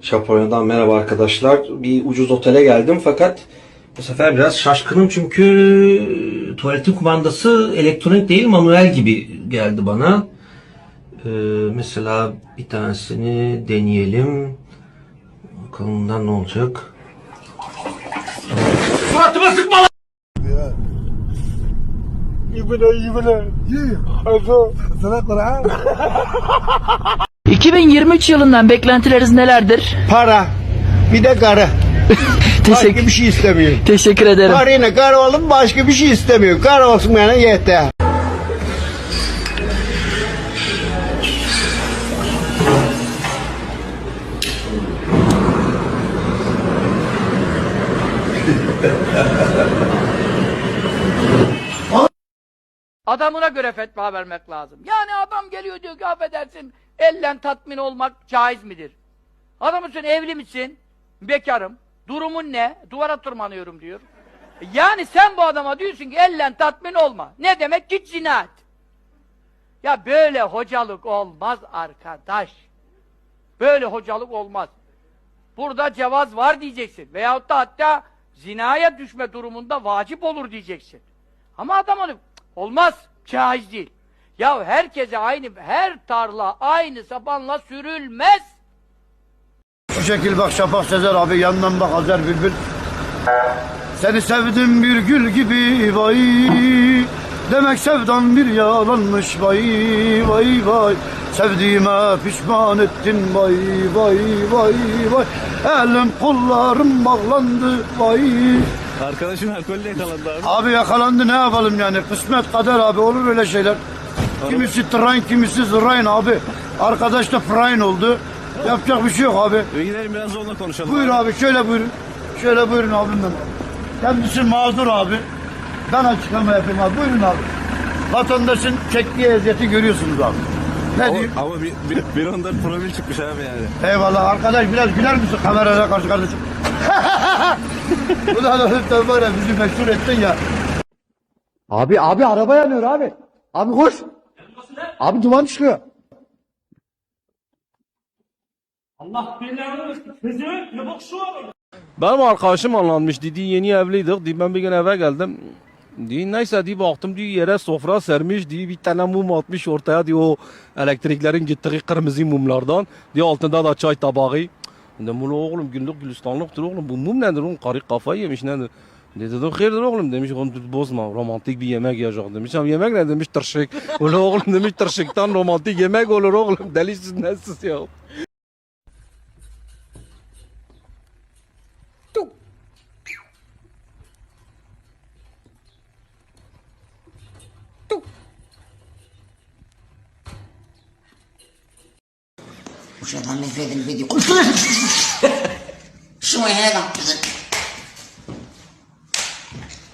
Japonya'dan merhaba arkadaşlar. Bir ucuz otele geldim fakat bu sefer biraz şaşkınım çünkü tuvaletin kumandası elektronik değil manuel gibi geldi bana. Ee, mesela bir tanesini deneyelim. Bakalım bundan ne olacak. Suratıma sıkma lan! يبنى يبنى هذا ثلاث قرعات 2023 yılından beklentileriniz nelerdir? Para. Bir de karı. Başka Teşekkür, bir şey istemiyor. teşekkür ederim. Parayla karı olup başka bir şey istemiyor. Karı olsun bana yeter. Adamına göre fetva vermek lazım. Yani adam geliyor diyor ki affedersin ellen tatmin olmak caiz midir? Adamın sen evli misin? Bekarım. Durumun ne? Duvara tırmanıyorum diyor. Yani sen bu adama diyorsun ki ellen tatmin olma. Ne demek? Git zina et. Ya böyle hocalık olmaz arkadaş. Böyle hocalık olmaz. Burada cevaz var diyeceksin. Veyahut da hatta zinaya düşme durumunda vacip olur diyeceksin. Ama adam onu "Cık, olmaz, caiz değil. Ya herkese aynı, her tarla aynı sapanla sürülmez. Şu şekil bak Şafak Sezer abi yandan bak Azer Bülbül. Seni sevdim bir gül gibi vay. Demek sevdan bir yalanmış vay vay vay. Sevdiğime pişman ettin vay vay vay vay. Elim kollarım bağlandı vay. Arkadaşın alkolle yakalandı abi. Abi yakalandı ne yapalım yani kısmet kader abi olur öyle şeyler. Kimisi train kimisi zırayın abi. Arkadaş da frain oldu. Yapacak bir şey yok abi. Bir gidelim biraz onunla konuşalım. Buyur abi şöyle buyurun. Şöyle buyurun abim benim. Kendisi mağdur abi. Ben açıklama yapayım abi. Buyurun abi. Vatandaşın çektiği eziyeti görüyorsunuz abi. Ne Ama, diyeyim? ama bir, bir, bir ondan profil çıkmış abi yani. Eyvallah arkadaş biraz güler misin kameraya karşı kardeşim? Bu da da var ya bizi meşhur ettin ya. Abi abi araba yanıyor abi. Abi koş. Abi duman çıkıyor. Benim arkadaşım anlatmış dedi yeni evliydik dedi ben bir gün eve geldim Diye neyse diye baktım diye yere sofra sermiş diye bir tane mum atmış ortaya diye o elektriklerin gittiği kırmızı mumlardan diye altında da çay tabağı. Dedim oğlum günlük gülistanlıktır oğlum bu mum nedir oğlum karı kafayı yemiş nedir? دي دو خير الاغلم ده مش غنت بوزنا رومانتيك يماك يا جوغ مش يماك ده مش ترشيك. ولا اغلم ده ترشيك. تان رومانتيك يماك ولا اغلم ده ليش يا وش هذا اللي في هذا الفيديو. شنو هذا؟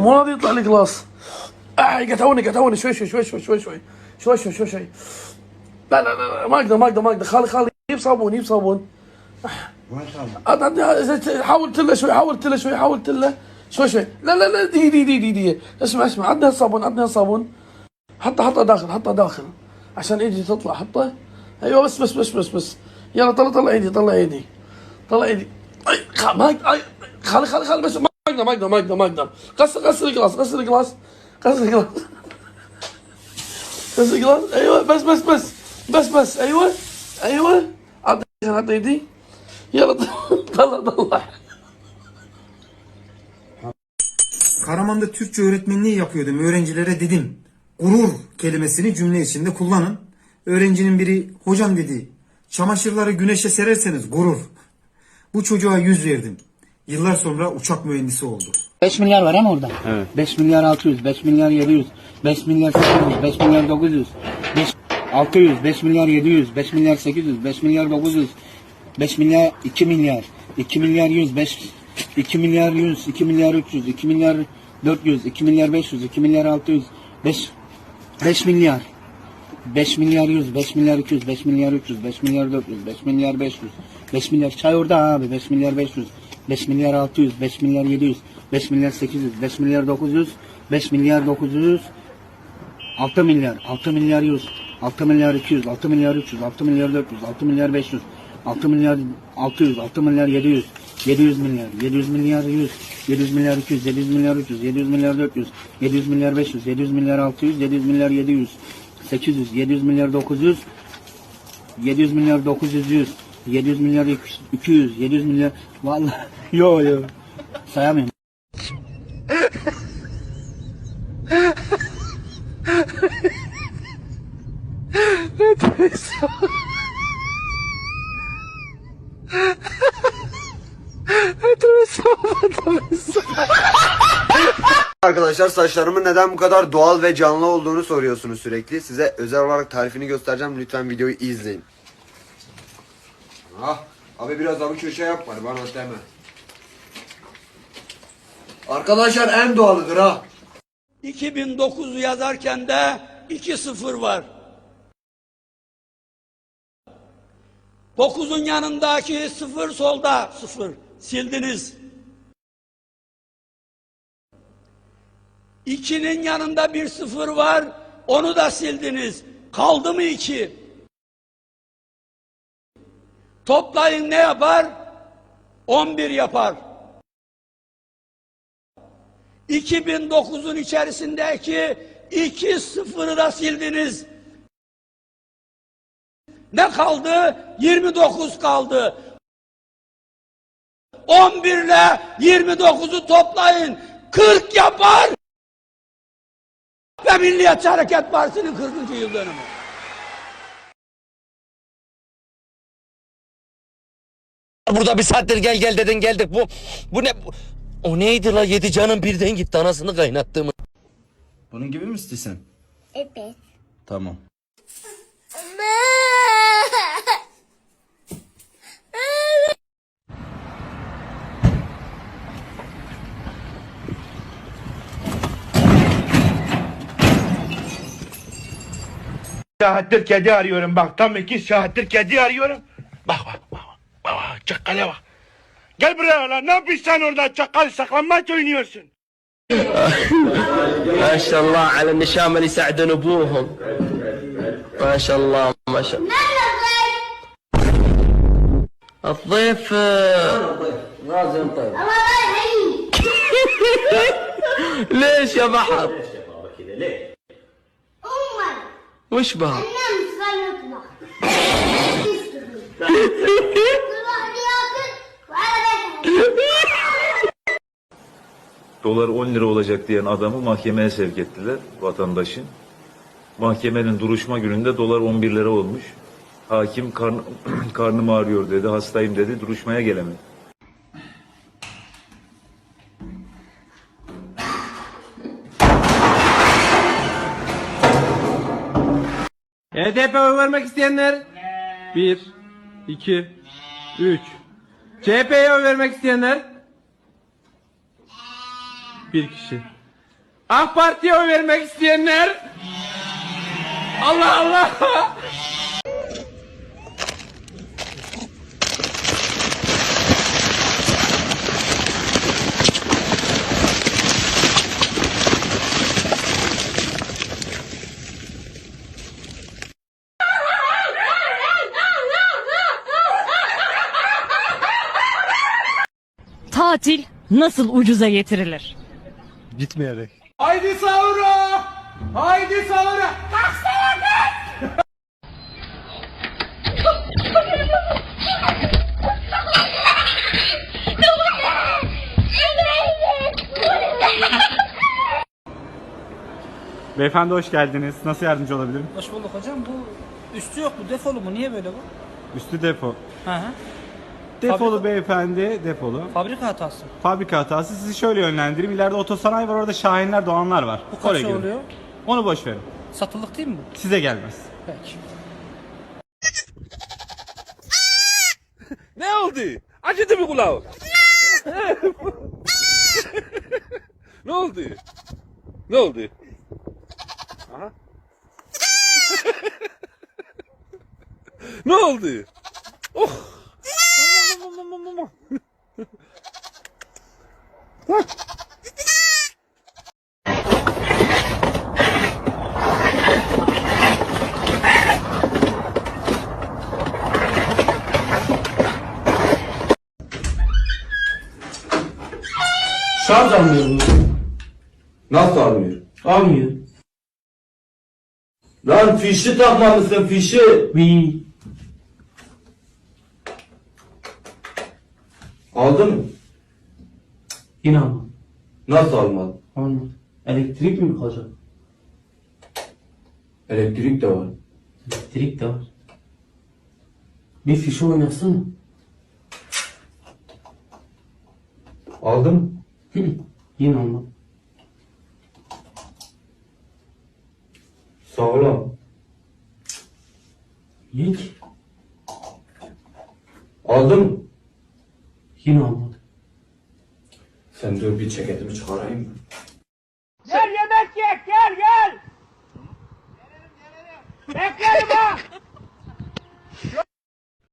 مو راضي يطلع لي جلاس آه قطعوني قطعوني شوي شوي شوي شوي شوي شوي شوي شوي شوي شوي. لا لا لا ما أقدر ما أقدر ما أقدر. خالي خالي جيب صابون جيب صابون. عاد- عاد- حاول تله شوي حاول تله شوي حاول تله. شوي شوي. لا لا لا دي دي دي دي, دي. اسمع اسمع عندنا الصابون عندنا الصابون. حطه حطه داخل حطه داخل. عشان إيدي تطلع حطه. أيوه بس بس بس بس بس. يلا طلع طلع إيدي طلع إيدي. طلع إيدي. خ- ما أي خلي خلي خلي بس ما Magda, Magda, Magda, Magda. Kasa, kasırı glas, kasırı glas. Kasırı glas. kasırı glas. Eyvah, bes, bes, bes. Bes, bes. Eyvah. Eyvah. At sen at neydi? Yaradı. Dalla, dalla. Karaman'da Türkçe öğretmenliği yapıyordum. Öğrencilere dedim. Gurur kelimesini cümle içinde kullanın. Öğrencinin biri hocam dedi. Çamaşırları güneşe sererseniz gurur. Bu çocuğa yüz verdim yıllar sonra uçak mühendisi oldu. 5 milyar var ama orada. Evet. 5 milyar 600, 5 milyar 700, 5 milyar 800, 5 milyar 900, 5 600, 5 milyar 700, 5 milyar 800, 5 milyar 900, 5 milyar 2 milyar, 2 milyar 100, 5 2 milyar 100, 2 milyar 300, 2 milyar 400, 2 milyar 500, 2 milyar 600, 5 5 milyar 5 milyar 100, 5 milyar 200, 5 milyar 300, 5 milyar 400, 5 milyar 500, 5 milyar çay orada abi 5 milyar 500, 5 milyar 600, 5 milyar 700, 5 milyar 800, 5 milyar 900, 5 milyar 900, 6 milyar, 6 milyar 100, 6 milyar 200, 6 milyar 300, 6 milyar 400, 6 milyar 500, 6 milyar 600, 6 milyar 700, 700 milyar, 700 milyar 100, 700 milyar 200, 700 milyar 300, 700 milyar 400, 700 milyar 500, 700 milyar 600, 700 milyar 700, 800, 700 milyar 900, 700 milyar 900 100, 700 milyar 200, 700 milyar vallahi yo yo sayamıyorum. Arkadaşlar saçlarımın neden bu kadar doğal ve canlı olduğunu soruyorsunuz sürekli. Size özel olarak tarifini göstereceğim. Lütfen videoyu izleyin. Ah, abi biraz daha bu köşe yapma bana deme. Arkadaşlar en doğalıdır ha. 2009 yazarken de 2-0 var. 9'un yanındaki 0 solda 0 sildiniz. 2'nin yanında bir 0 var onu da sildiniz. Kaldı mı 2? Toplayın ne yapar? 11 yapar. 2009'un içerisindeki iki sıfırı da sildiniz. Ne kaldı? 29 kaldı. 11 ile 29'u toplayın. 40 yapar. Ve Milliyetçi Hareket Partisi'nin 40. yıl dönümü. Burada bir saattir gel gel dedin geldik. Bu bu ne? Bu- O neydi la yedi canım birden gitti anasını kaynattığımı. Bunun gibi mi istiyorsun? Evet. Tamam. Saattir kedi arıyorum bak tam iki saattir kedi arıyorum. Bak bak çakalava. Gel buraya lan ne yapıyorsun orada? Çakal saklanmaç oynuyorsun. ما شاء الله على النشام اللي يساعدون ابوهم ما شاء الله ما شاء الله الضيف الضيف لازم طيب ليش يا بحر ليش يا بابا كذا ليه امه وش بها Dolar 10 lira olacak diyen adamı mahkemeye sevk ettiler vatandaşın. Mahkemenin duruşma gününde dolar 11 lira olmuş. Hakim karn, karnım ağrıyor dedi, hastayım dedi, duruşmaya gelemedi. HDP oy vermek isteyenler? 1, 2, 3. CHP'ye oy vermek isteyenler? Bir kişi. AK Parti'ye oy vermek isteyenler? Allah Allah! Tatil nasıl ucuza getirilir? Gitmeyerek. Haydi sahura! Haydi sahura! Beyefendi hoş geldiniz. Nasıl yardımcı olabilirim? Hoş bulduk hocam. Bu üstü yok bu defolu mu? Niye böyle bu? Üstü depo. Hı hı. Defolu beyefendi, defolu. Fabrika hatası. Fabrika hatası. Sizi şöyle yönlendireyim. İleride otosanayi var, orada Şahinler, Doğanlar var. Bu Oraya gidin. Onu boş verin. Satılık değil mi bu? Size gelmez. Peki. Ne oldu? Acıdı mı kulağın? ne oldu? Ne oldu? Aha. ne oldu? Oh. Şarj almıyor bu. Nasıl almıyor? Almıyor. Lan fişi takmamışsın fişi. Bir. Aldın mı? Yine almadı. Nasıl almadın? Almadı. Elektrik mi kalacak? Elektrik de var. Elektrik de var. Bir fişe oynasın mı? Aldın mı? Hı, Yine olmadı. Sağlam. Mı? Yine olmadı. Sen dur bir ceketimi çıkarayım